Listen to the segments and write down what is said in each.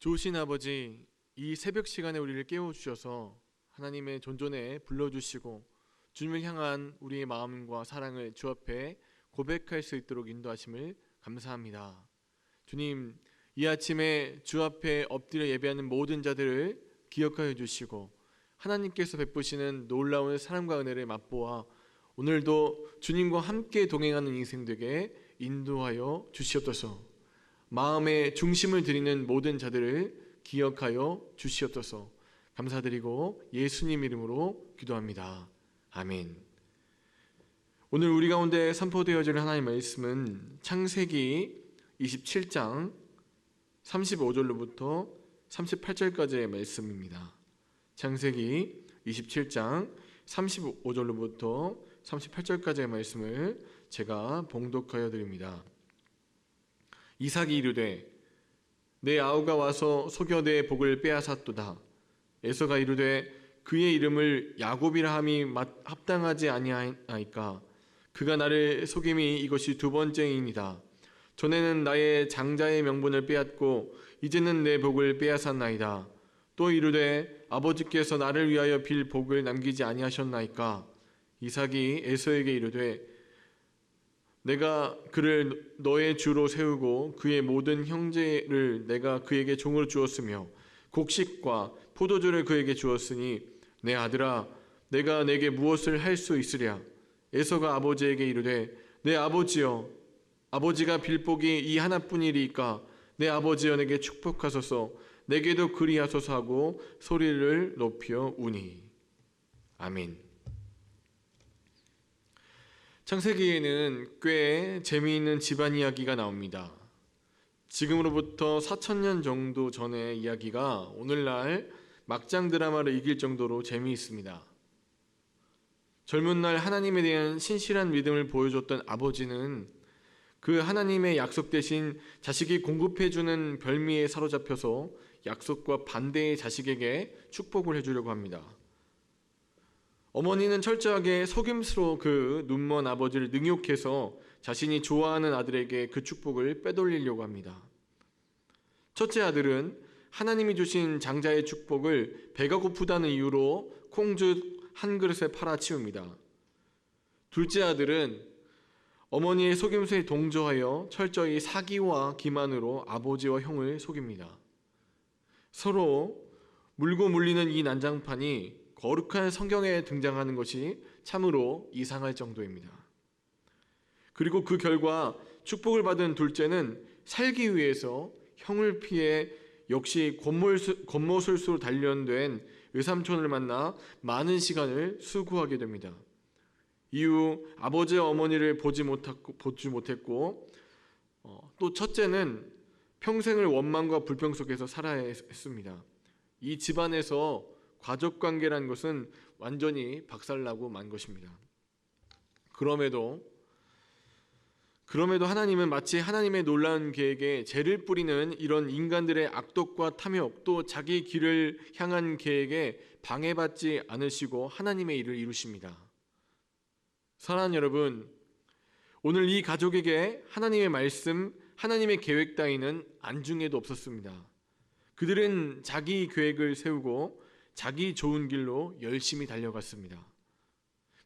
좋으신 아버지, 이 새벽 시간에 우리를 깨워주셔서 하나님의 존존에 불러주시고 주님을 향한 우리의 마음과 사랑을 주 앞에 고백할 수 있도록 인도하심을 감사합니다. 주님, 이 아침에 주 앞에 엎드려 예배하는 모든 자들을 기억하여 주시고 하나님께서 베푸시는 놀라운 사랑과 은혜를 맛보아 오늘도 주님과 함께 동행하는 인생 되게 인도하여 주시옵소서. 마음의 중심을 드리는 모든 자들을 기억하여 주시옵소서. 감사드리고 예수님 이름으로 기도합니다. 아멘. 오늘 우리 가운데 선포되어질 하나님의 말씀은 창세기 27장 35절로부터 38절까지의 말씀입니다. 창세기 27장 35절로부터 38절까지의 말씀을 제가 봉독하여 드립니다. 이삭이 이르되 내 아우가 와서 속여 내 복을 빼앗았도다. 에서가 이르되 그의 이름을 야곱이라 함이 합당하지 아니하이까 그가 나를 속임이 이것이 두 번째이니다. 전에는 나의 장자의 명분을 빼앗고 이제는 내 복을 빼앗았나이다. 또 이르되 아버지께서 나를 위하여 빌 복을 남기지 아니하셨나이까 이삭이 에서에게 이르되 내가 그를 너의 주로 세우고 그의 모든 형제를 내가 그에게 종으로 주었으며 곡식과 포도주를 그에게 주었으니 내 아들아 내가 내게 무엇을 할 수 있으랴? 에서가 아버지에게 이르되 내 아버지여 아버지가 빌복이 이 하나뿐이리까 내 아버지여 내게 축복하소서. 내게도 그리하소서 하고 소리를 높여 우니. 아멘. 창세기에는 꽤 재미있는 집안 이야기가 나옵니다. 지금으로부터 4천년 정도 전의 이야기가 오늘날 막장 드라마를 이길 정도로 재미있습니다. 젊은 날 하나님에 대한 신실한 믿음을 보여줬던 아버지는 그 하나님의 약속 대신 자식이 공급해주는 별미에 사로잡혀서 약속과 반대의 자식에게 축복을 해주려고 합니다. 어머니는 철저하게 속임수로 그 눈먼 아버지를 능욕해서 자신이 좋아하는 아들에게 그 축복을 빼돌리려고 합니다. 첫째 아들은 하나님이 주신 장자의 축복을 배가 고프다는 이유로 콩죽 한 그릇에 팔아 치웁니다. 둘째 아들은 어머니의 속임수에 동조하여 철저히 사기와 기만으로 아버지와 형을 속입니다. 서로 물고 물리는 이 난장판이 거룩한 성경에 등장하는 것이 참으로 이상할 정도입니다. 그리고 그 결과 축복을 받은 둘째는 살기 위해서 형을 피해 역시 겉모술수로 단련된 의삼촌을 만나 많은 시간을 수고하게 됩니다. 이후 아버지와 어머니를 보지 못했고, 보지 못했고 어, 또 첫째는 평생을 원망과 불평 속에서 살아야 했습니다. 이 집안에서 가족 관계란 것은 완전히 박살나고 만 것입니다. 그럼에도 그럼에도 하나님은 마치 하나님의 놀라운 계획에 죄를 뿌리는 이런 인간들의 악독과 탐욕 또 자기 길을 향한 계획에 방해받지 않으시고 하나님의 일을 이루십니다. 사랑하는 여러분, 오늘 이 가족에게 하나님의 말씀, 하나님의 계획 따위는 안중에도 없었습니다. 그들은 자기 계획을 세우고 자기 좋은 길로 열심히 달려갔습니다.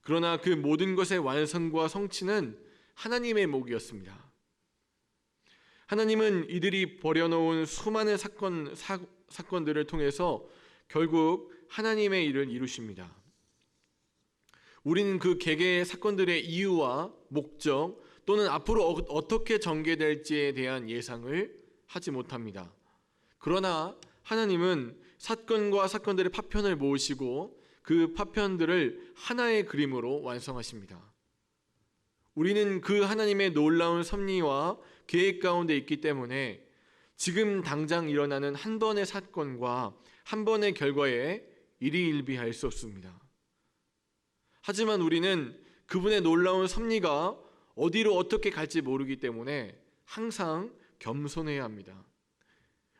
그러나 그 모든 것의 완성과 성취는 하나님의 목이었습니다. 하나님은 이들이 버려놓은 수많은 사건, 사, 사건들을 통해서 결국 하나님의 일을 이루십니다. 우리는 그 개개의 사건들의 이유와 목적 또는 앞으로 어, 떻게 전개될지에 대한 예상을 하지 못합니다. 그러나 하나님은 사건과 사건들의 파편을 모으시고 그 파편들을 하나의 그림으로 완성하십니다. 우리는 그 하나님의 놀라운 섭리와 계획 가운데 있기 때문에 지금 당장 일어나는 한 번의 사건과 한 번의 결과에 일희일비할 수 없습니다. 하지만 우리는 그분의 놀라운 섭리가 어디로 어떻게 갈지 모르기 때문에 항상 겸손해야 합니다.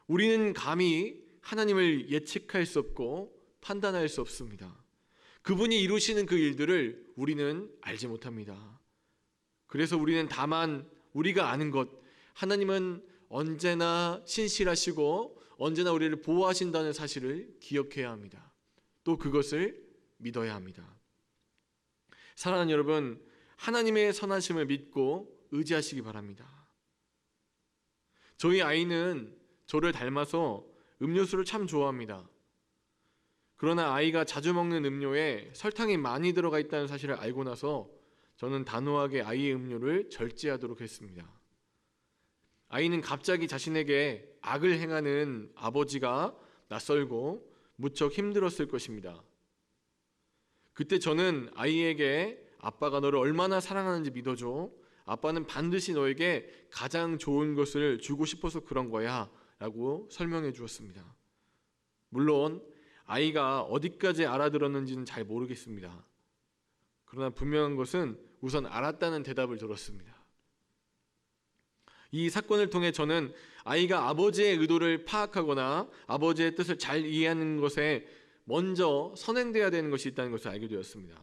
우리는 감히 하나님을 예측할 수 없고 판단할 수 없습니다. 그분이 이루시는 그 일들을 우리는 알지 못합니다. 그래서 우리는 다만 우리가 아는 것, 하나님은 언제나 신실하시고 언제나 우리를 보호하신다는 사실을 기억해야 합니다. 또 그것을 믿어야 합니다. 사랑하는 여러분, 하나님의 선하심을 믿고 의지하시기 바랍니다. 저희 아이는 저를 닮아서 음료수를 참 좋아합니다. 그러나 아이가 자주 먹는 음료에 설탕이 많이 들어가 있다는 사실을 알고 나서 저는 단호하게 아이의 음료를 절제하도록 했습니다. 아이는 갑자기 자신에게 악을 행하는 아버지가 낯설고 무척 힘들었을 것입니다. 그때 저는 아이에게 아빠가 너를 얼마나 사랑하는지 믿어줘. 아빠는 반드시 너에게 가장 좋은 것을 주고 싶어서 그런 거야. 라고 설명해 주었습니다. 물론 아이가 어디까지 알아들었는지는 잘 모르겠습니다. 그러나 분명한 것은 우선 알았다는 대답을 들었습니다. 이 사건을 통해 저는 아이가 아버지의 의도를 파악하거나 아버지의 뜻을 잘 이해하는 것에 먼저 선행돼야 되는 것이 있다는 것을 알게 되었습니다.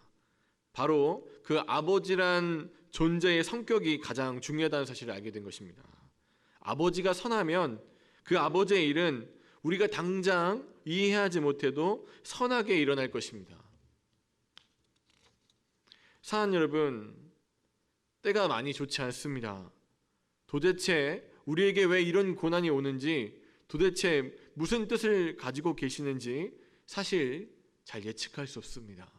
바로 그 아버지란 존재의 성격이 가장 중요하다는 사실을 알게 된 것입니다. 아버지가 선하면 그 아버지의 일은 우리가 당장 이해하지 못해도 선하게 일어날 것입니다. 사한 여러분, 때가 많이 좋지 않습니다. 도대체 우리에게 왜 이런 고난이 오는지, 도대체 무슨 뜻을 가지고 계시는지 사실 잘 예측할 수 없습니다.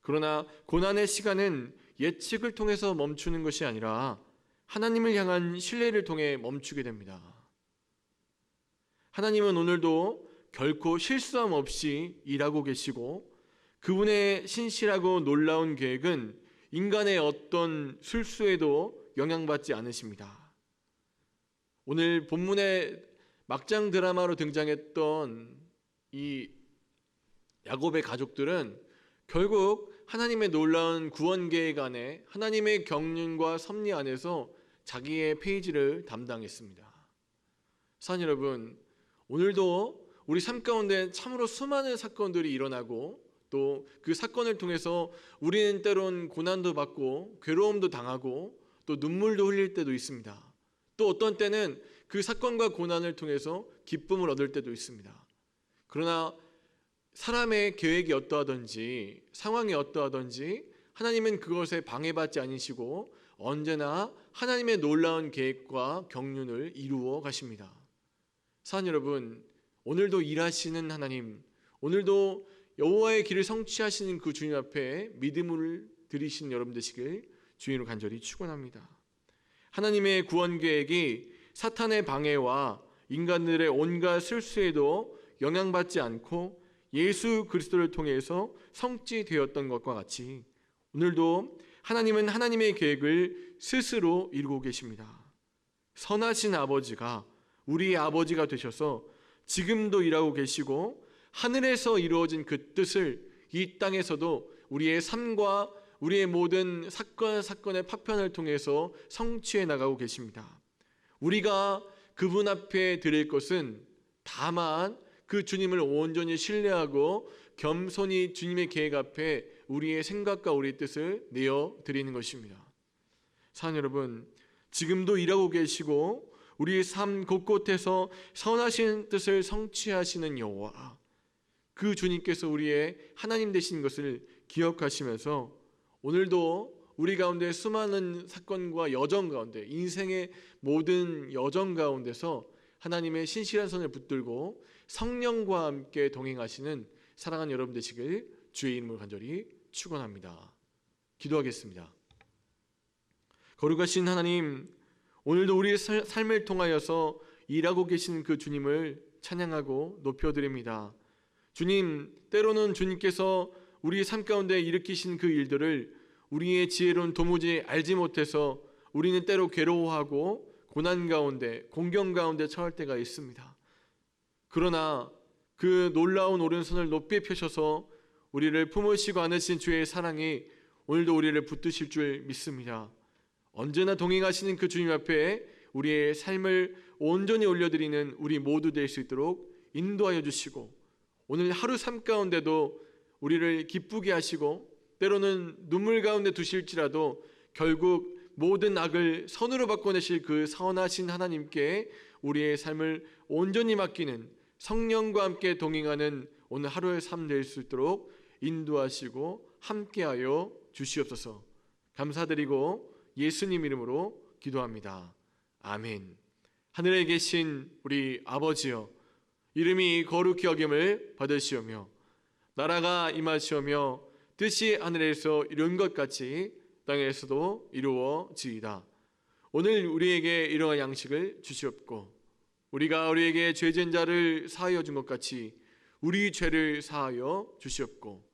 그러나 고난의 시간은 예측을 통해서 멈추는 것이 아니라 하나님을 향한 신뢰를 통해 멈추게 됩니다. 하나님은 오늘도 결코 실수함 없이 일하고 계시고 그분의 신실하고 놀라운 계획은 인간의 어떤 술수에도 영향받지 않으십니다. 오늘 본문의 막장 드라마로 등장했던 이 야곱의 가족들은 결국 하나님의 놀라운 구원 계획 안에 하나님의 경륜과 섭리 안에서 자기의 페이지를 담당했습니다. 산 여러분, 오늘도 우리 삶 가운데 참으로 수많은 사건들이 일어나고 또 그 사건을 통해서 우리는 때론 고난도 받고 괴로움도 당하고 또 눈물도 흘릴 때도 있습니다. 또 어떤 때는 그 사건과 고난을 통해서 기쁨을 얻을 때도 있습니다. 그러나 사람의 계획이 어떠하든지 상황이 어떠하든지 하나님은 그것에 방해받지 않으시고 언제나 하나님의 놀라운 계획과 경륜을 이루어 가십니다. 사랑 여러분, 오늘도 일하시는 하나님, 오늘도 여호와의 길을 성취하시는 그 주님 앞에 믿음을 드리신 여러분 되시길 주인으로 간절히 축원합니다. 하나님의 구원 계획이 사탄의 방해와 인간들의 온갖 실수에도 영향받지 않고 예수 그리스도를 통해서 성취되었던 것과 같이 오늘도 하나님은 하나님의 계획을 스스로 이루고 계십니다. 선하신 아버지가 우리의 아버지가 되셔서 지금도 일하고 계시고 하늘에서 이루어진 그 뜻을 이 땅에서도 우리의 삶과 우리의 모든 사건 사건의 파편을 통해서 성취해 나가고 계십니다. 우리가 그분 앞에 드릴 것은 다만 그 주님을 온전히 신뢰하고 겸손히 주님의 계획 앞에 우리의 생각과 우리의 뜻을 내어 드리는 것입니다. 사랑 여러분, 지금도 일하고 계시고 우리의 삶 곳곳에서 선하신 뜻을 성취하시는 여호와 그 주님께서 우리의 하나님 되신 것을 기억하시면서 오늘도 우리 가운데 수많은 사건과 여정 가운데 인생의 모든 여정 가운데서 하나님의 신실한 손을 붙들고 성령과 함께 동행하시는 사랑하는 여러분 되시길 주의 이름으로 간절히 축원합니다. 기도하겠습니다. 거룩하신 하나님, 오늘도 우리의 삶을 통하여서 일하고 계신 그 주님을 찬양하고 높여드립니다. 주님, 때로는 주님께서 우리의 삶 가운데 일으키신 그 일들을 우리의 지혜로는 도무지 알지 못해서 우리는 때로 괴로워하고 고난 가운데 공경 가운데 처할 때가 있습니다. 그러나 그 놀라운 오른손을 높이 펴셔서 우리를 품으시고 안으신 주의 사랑이 오늘도 우리를 붙드실 줄 믿습니다. 언제나 동행하시는 그 주님 앞에 우리의 삶을 온전히 올려드리는 우리 모두 될 수 있도록 인도하여 주시고 오늘 하루 삶 가운데도 우리를 기쁘게 하시고 때로는 눈물 가운데 두실지라도 결국 모든 악을 선으로 바꿔내실 그 선하신 하나님께 우리의 삶을 온전히 맡기는 성령과 함께 동행하는 오늘 하루의 삶 될 수 있도록 인도하시고 함께하여 주시옵소서. 감사드리고 예수님 이름으로 기도합니다. 아멘. 하늘에 계신 우리 아버지여 이름이 거룩히 여김을 받으시오며 나라가 임하시오며 뜻이 하늘에서 이룬 것 같이 땅에서도 이루어지이다. 오늘 우리에게 이러한 양식을 주시옵고 우리가 우리에게 죄진 자를 사하여 준 것 같이 우리 죄를 사하여 주시옵고